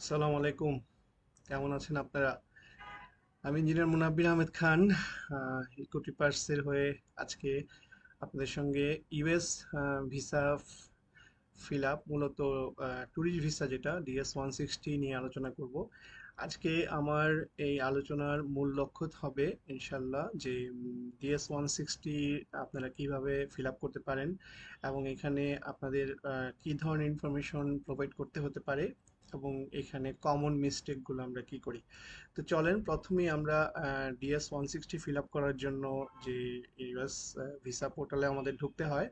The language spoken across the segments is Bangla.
আসসালামু আলাইকুম। কেমন আছেন আপনারা? আমি ইঞ্জিনিয়ার মুনাব্বির আহমেদ খান ইকো ট্রিপার্সের হয়ে আজকে আপনাদের সঙ্গে ইউএস ভিসা ফিল আপ, মূলত ট্যুরিস্ট ভিসা যেটা, ডিএস ওয়ান সিক্সটি নিয়ে আলোচনা করব। আজকে আমার এই আলোচনার মূল লক্ষ্য হবে ইনশাল্লাহ যে ডিএস ওয়ান সিক্সটি আপনারা কীভাবে ফিল আপ করতে পারেন এবং এখানে আপনাদের কি ধরনের ইনফরমেশন প্রোভাইড করতে হতে পারে এবং এখানে কমন মিস্টেকগুলো আমরা কি করি? তো চলেন প্রথমেই আমরা DS one sixty fill up করার জন্য যে ইউএস ভিসা পোর্টালে আমাদের ঢুকতে হয়,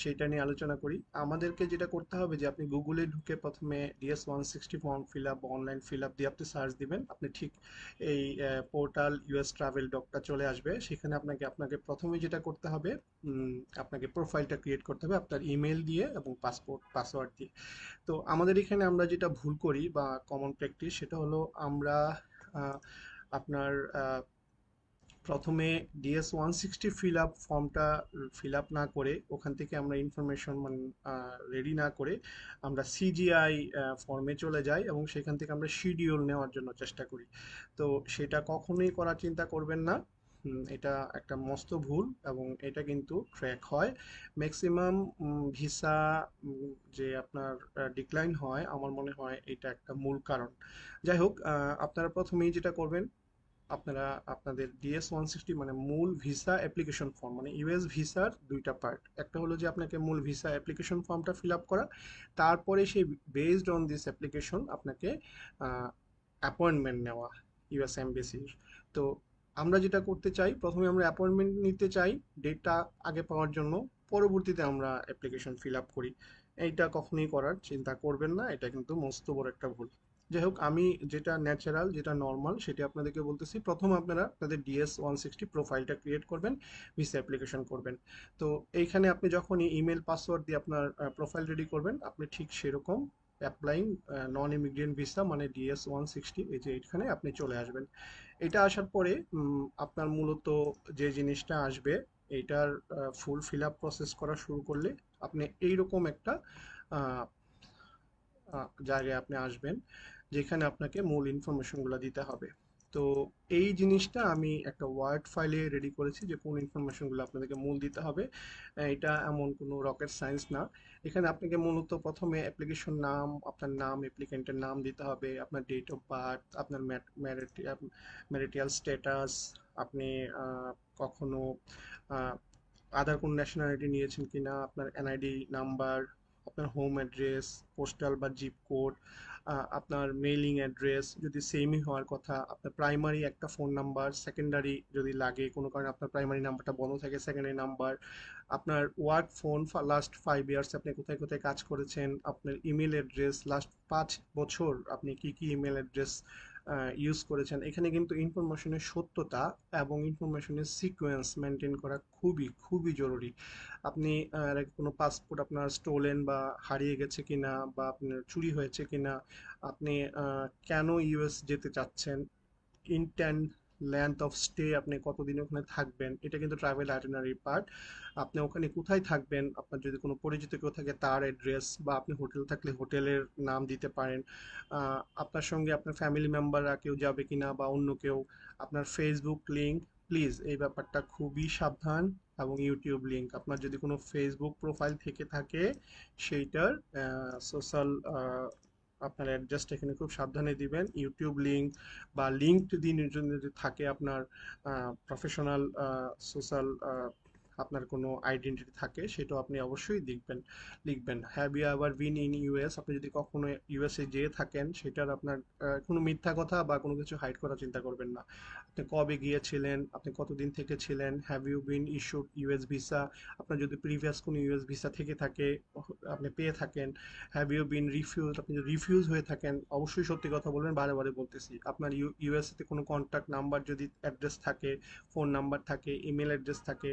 সেটা নিয়ে আলোচনা করি। আমাদেরকে যেটা করতে হবে যে আপনি গুগলে ঢুকে প্রথমে DS one sixty form fill up online fill up দিয়ে আপনি সার্চ দিবেন। আপনি ঠিক এই পোর্টাল ইউএস ট্রাভেল ডকটা চলে আসবে। সেখানে আপনাকে আপনাকে প্রথমে যেটা করতে হবে আপনাকে প্রোফাইলটা ক্রিয়েট করতে হবে আপনার ইমেল দিয়ে এবং পাসপোর্ট পাসওয়ার্ড দিয়ে। তো আমাদের এখানে আমরা যেটা ভুল করি বা কমন প্র্যাকটিস সেটা হলো আমরা আপনার প্রথমে DS one sixty fill up ফর্মটা ফিল আপ না করে ওখান থেকে আমরা ইনফরমেশন মানে রেডি না করে আমরা সিজিআই ফর্মে চলে যাই এবং সেখান থেকে আমরা শিডিউল নেওয়ার জন্য চেষ্টা করি। তো সেটা কখনোই করার চিন্তা করবেন না। এটা একটা মস্ত ভুল এবং এটা কিন্তু ট্র্যাক হয়। ম্যাক্সিমাম ভিসা যে আপনার ডিক্লাইন হয়, আমার মনে হয় এটা একটা মূল কারণ। যাই হোক আপনারা প্রথমেই যেটা করবেন, আপনারা আপনাদের ডিএস ওয়ান সিক্সটি মানে মূল ভিসা অ্যাপ্লিকেশন ফর্ম মানে ইউএস ভিসার দুইটা পার্ট একটা হলো যে আপনাকে মূল ভিসা অ্যাপ্লিকেশন ফর্মটা ফিল আপ করা, তারপরে সেই বেসড অন দিস অ্যাপ্লিকেশন আপনাকে অ্যাপয়েন্টমেন্ট নেওয়া ইউএস এমবেসির তো আমরা যেটা করতে চাই, প্রথমে আমরা অ্যাপয়েন্টমেন্ট নিতে চাই ডেটটা আগে পাওয়ার জন্য, পরবর্তীতে আমরা অ্যাপ্লিকেশন ফিল আপ করি। এইটা কখনোই করার চিন্তা করবেন না, এটা কিন্তু মস্ত বড় একটা ভুল। যাই হোক, আমি যেটা ন্যাচারাল যেটা নর্মাল সেটা আপনাদেরকে বলতেছি। প্রথম আপনারা আপনাদের ডিএস ওয়ান সিক্সটি প্রোফাইলটা ক্রিয়েট করবেন ভিসা অ্যাপ্লিকেশন করবেন। তো এইখানে আপনি যখনই ইমেল পাসওয়ার্ড দিয়ে আপনার প্রোফাইল রেডি করবেন, আপনি ঠিক সেরকম অ্যাপ্লাইং নন ইমিগ্রেন্ট ভিসা মানে ডিএস ওয়ান সিক্সটি এই যে এখানে আপনি চলে আসবেন। এটা আসার পরে আপনার মূলত যে জিনিসটা আসবে, এটার ফুল ফিল আপ প্রসেস করা শুরু করলে আপনি এইরকম একটা জায়গায় আপনি আসবেন, যেখানে আপনাকে মূল ইনফরমেশনগুলো দিতে হবে। তো এই জিনিসটা আমি একটা ওয়ার্ড ফাইলে রেডি করেছি যে কোন ইনফরমেশনগুলো আপনাদেরকে মূল দিতে হবে। এটা এমন কোনো রকেট সায়েন্স না। এখানে আপনাকে মূলত প্রথমে অ্যাপ্লিকেশন নাম, আপনার নাম অ্যাপ্লিকেন্টের নাম দিতে হবে, আপনার ডেট অফ বার্থ আপনার ম্যারিটাল স্ট্যাটাস আপনি কখনো আদার কোন ন্যাশনালিটি নিয়েছেন কিনা, আপনার এনআইডি নাম্বার আপনার হোম অ্যাড্রেস পোস্টাল বা জিপ কোড আপনার মেইলিং অ্যাড্রেস যদি সেমই হওয়ার কথা, আপনার প্রাইমারি একটা ফোন নাম্বার সেকেন্ডারি যদি লাগে, কোনো কারণে আপনার প্রাইমারি নাম্বারটা বন্ধ থাকে সেকেন্ডারি নাম্বার আপনার work phone last five years আপনি কোথায় কোথায় কাজ করেছেন, আপনার ইমেল অ্যাড্রেস লাস্ট পাঁচ বছর আপনি কি কি ইমেল অ্যাড্রেস ইউজ করেছেন। এখানে কিন্তু ইনফরমেশনের সত্যতা এবং ইনফরমেশনের সিকোয়েন্স মেনটেন করা খুবই খুবই জরুরি। আপনি কোনো পাসপোর্ট আপনার স্টোলেন বা হারিয়ে গেছে কিনা বা আপনার চুরি হয়েছে কিনা, আপনি কেন ইউএস যেতে চাচ্ছেন ইনটেন্ট লেন্থ অফ স্টে আপনি কতদিন ওখানে থাকবেন, এটা কিন্তু ট্রাভেল আইটিনারি পার্ট আপনি ওখানে কোথায় থাকবেন, আপনার যদি কোনো পরিচিত কেউ থাকে তার অ্যাড্রেস বা আপনি হোটেল থাকলে হোটেলের নাম দিতে পারেন। আপনার সঙ্গে আপনার ফ্যামিলি মেম্বাররা কেউ যাবে কি না বা অন্য কেউ, আপনার ফেসবুক লিঙ্ক প্লিজ এই ব্যাপারটা খুবই সাবধান এবং ইউটিউব লিঙ্ক আপনার যদি কোনো ফেসবুক প্রোফাইল থেকে থাকে, সেইটার সোশ্যাল আপনার অ্যাড্রেসটা এখানে খুব সাবধানে দিবেন। ইউটিউব লিঙ্ক বা লিঙ্কড ইন যদি থাকে আপনার প্রফেশনাল সোশ্যাল আপনার কোনো আইডেন্টিটি থাকে, সেটাও আপনি অবশ্যই দেখবেন, লিখবেন। Have you ever been in US আপনি যদি কখনো ইউএসএ যেয়ে থাকেন, সেটার আপনার কোনো মিথ্যা কথা বা কোনো কিছু হাইড করার চিন্তা করবেন না। আপনি কবে গিয়েছিলেন? আপনি কতদিন থেকে ছিলেন? Have you been issued US visa আপনার যদি প্রিভিয়াস কোনো ইউএস ভিসা থেকে থাকে, আপনি পেয়ে থাকেন। হ্যাভ ইউ বিন রিফিউজ আপনি যদি রিফিউজ হয়ে থাকেন, অবশ্যই সত্যি কথা বলবেন, বারে বারে বলতেছি। আপনার ইউ ইউএসএতে কোনো কন্ট্যাক্ট নাম্বার যদি অ্যাড্রেস থাকে ফোন নাম্বার থাকে ইমেল অ্যাড্রেস থাকে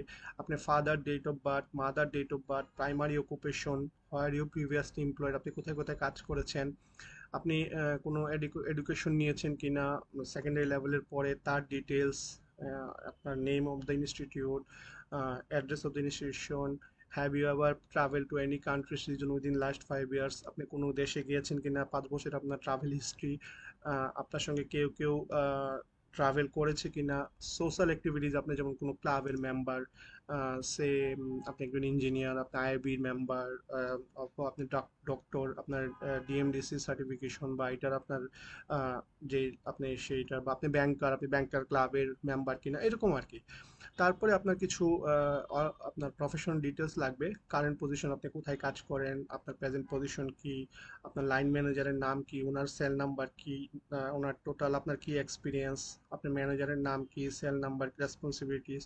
আপনার father date of birth mother date of birth primary occupation where you previously employed আপনি কোথায় কোথায় কাজ করেছেন, আপনি কোনো এডুকেশন নিয়েছেন কিনা সেকেন্ডারি লেভেলের পরে তার ডিটেলস আপনার name of the institute address of the institution have you ever travel to any country season within last five years আপনি কোনো দেশে গিয়েছেন কিনা, পাঁচ বছর আপনার ট্রাভেল হিস্ট্রি আপনার সঙ্গে কেউ কেউ ট্রাভেল করেছে কিনা সোশ্যাল অ্যাক্টিভিটিজ আপনি যেমন কোনো ক্লাবের মেম্বার সে আপনি একজন ইঞ্জিনিয়ার আপনি আইবির মেম্বার আপনি ডক্টর আপনার ডিএমডিসি সার্টিফিকেশন বা এটার আপনার যে আপনি সেইটার বা আপনি ব্যাংকার আপনি ব্যাংকার ক্লাবের মেম্বার কিনা, এরকম আর কি। তারপরে আপনার কিছু আপনার প্রফেশনাল ডিটেলস লাগবে কারেন্ট পজিশন আপনি কোথায় কাজ করেন, আপনার প্রেজেন্ট পজিশন কি, আপনার লাইন ম্যানেজারের নাম কি, ওনার সেল নাম্বার কি ওনার টোটাল আপনার কি এক্সপিরিয়েন্স আপনার ম্যানেজারের নাম কি সেল নাম্বার রেসপন্সিবিলিটিস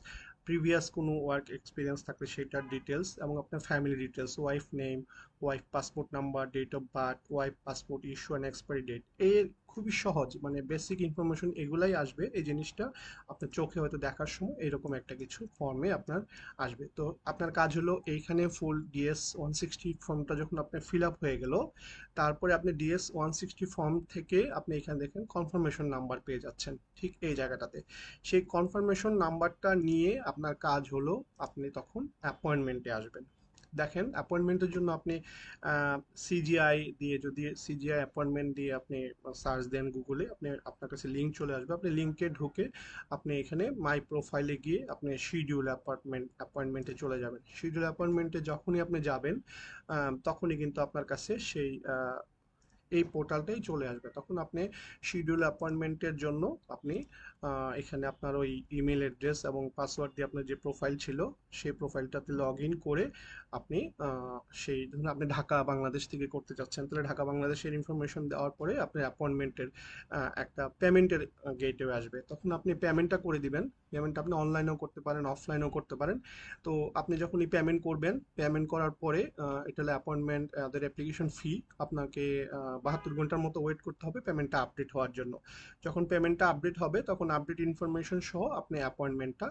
প্রিভিয়াস কোনো ওয়ার্ক এক্সপিরিয়েন্স থাকলে সেটার ডিটেলস এবং আপনার family details wife name wife passport number date of birth wife passport issue and expiry date এর খুবই সহজ মানে বেসিক ইনফরমেশন এগুলাই আসবে এই জিনিসটা আপনার চোখে হয়তো দেখার সময় এরকম একটা কিছু ফর্মে আপনার আসবে। তো আপনার কাজ হলো এইখানে ফুল ডিএস ওয়ান সিক্সটি ফর্মটা যখন আপনার ফিল আপ হয়ে গেল, তারপরে আপনি ডিএস ওয়ান সিক্সটি ফর্ম থেকে আপনি এখানে দেখেন কনফার্মেশন নাম্বার পেয়ে যাচ্ছেন ঠিক এই জায়গাটাতে। সেই কনফার্মেশন নাম্বারটা নিয়ে আপনার কাজ হলো আপনি তখন অ্যাপয়েন্টমেন্টে আসবেন। দেখেন অ্যাপয়েন্টমেন্টের জন্য আপনি সিজিআই দিয়ে যদি সিজিআই অ্যাপয়েন্টমেন্ট দিয়ে আপনি সার্চ দেন গুগলে আপনি আপনার কাছে লিঙ্ক চলে আসবে। আপনি লিঙ্কে ঢুকে আপনি এখানে মাই প্রোফাইলে গিয়ে আপনি শিডিউল অ্যাপয়েন্টমেন্ট অ্যাপয়েন্টমেন্টে চলে যাবেন। শিডিউল অ্যাপয়েন্টমেন্টে যখনই আপনি যাবেন তখনই কিন্তু আপনার কাছে সেই এই পোর্টালটাই চলে আসবে। তখন আপনি শিডিউল অ্যাপয়েন্টমেন্টের জন্য আপনি এখানে আপনার ওই ইমেল অ্যাড্রেস এবং পাসওয়ার্ড দিয়ে আপনার যে প্রোফাইল ছিল, সেই প্রোফাইলটাতে লগ ইন করে আপনি সেই ধরুন আপনি ঢাকা বাংলাদেশ থেকে করতে চাচ্ছেন, তাহলে ঢাকা বাংলাদেশের ইনফরমেশন দেওয়ার পরে আপনার অ্যাপয়েন্টমেন্টের একটা পেমেন্টের গেটে আসবে। তখন আপনি পেমেন্টটা করে দিবেন। পেমেন্ট আপনি অনলাইনেও করতে পারেন অফলাইনেও করতে পারেন। তো আপনি যখনই পেমেন্ট করবেন পেমেন্ট করার পরে এটা হলো অ্যাপয়েন্টমেন্ট ওদের অ্যাপ্লিকেশন ফি আপনাকে বাহাত্তর ঘণ্টার মতো ওয়েট করতে হবে পেমেন্টটা আপডেট হওয়ার জন্য। যখন পেমেন্টটা আপডেট হবে, তখন আপডেট ইনফরমেশন সহ আপনি অ্যাপয়েন্টমেন্টটা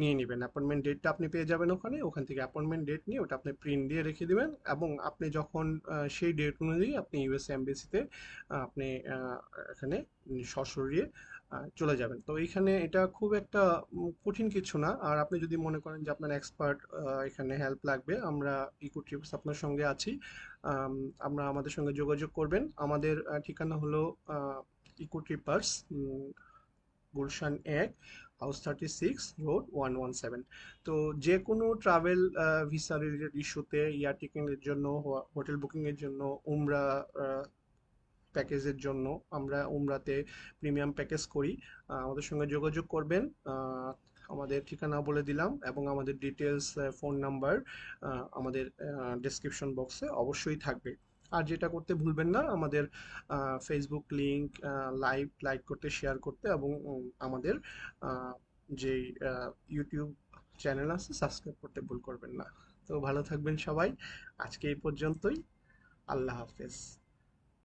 নিয়ে নেবেন। অ্যাপয়েন্টমেন্ট ডেটটা আপনি পেয়ে যাবেন ওখানে, ওখান থেকে অ্যাপয়েন্টমেন্ট ডেট নিয়ে ওটা আপনি প্রিন্ট দিয়ে রেখে দেবেন এবং আপনি যখন সেই ডেট অনুযায়ী আপনি ইউএস এমবিসিতে আপনি এখানে সশরীরে চলে যাবেন। তো এইখানে এটা খুব একটা কঠিন কিছু না। আর আপনি যদি মনে করেন যে আপনার এক্সপার্ট এখানে হেল্প লাগবে, আমরা ইকো ট্রিপস আপনার সঙ্গে আছি আমরা আমাদের সঙ্গে যোগাযোগ করবেন। আমাদের ঠিকানা হলো ইকো ট্রিপার্স গুলশান এক, house thirty six road one one seven তো যে কোনো ট্রাভেল ভিসা রিলেটেড ইস্যুতে এয়ার টিকিংয়ের জন্য হোটেল বুকিংয়ের জন্য, উমরা প্যাকেজের জন্য আমরা উমরাতে প্রিমিয়াম প্যাকেজ করি। আমাদের সঙ্গে যোগাযোগ করবেন। আমাদের ঠিকানা বলে দিলাম এবং আমাদের ডিটেলস ফোন নাম্বার আমাদের ডেসক্রিপশন বক্সে অবশ্যই থাকবে। আর যেটা করতে ভুলবেন না, আমাদের ফেসবুক লিঙ্ক লাইভ লাইক করতে শেয়ার করতে এবং আমাদের যে ইউটিউব চ্যানেল আছে সাবস্ক্রাইব করতে ভুল করবেন না। তো ভালো থাকবেন সবাই। আজকে এই পর্যন্তই। আল্লাহ হাফেজ।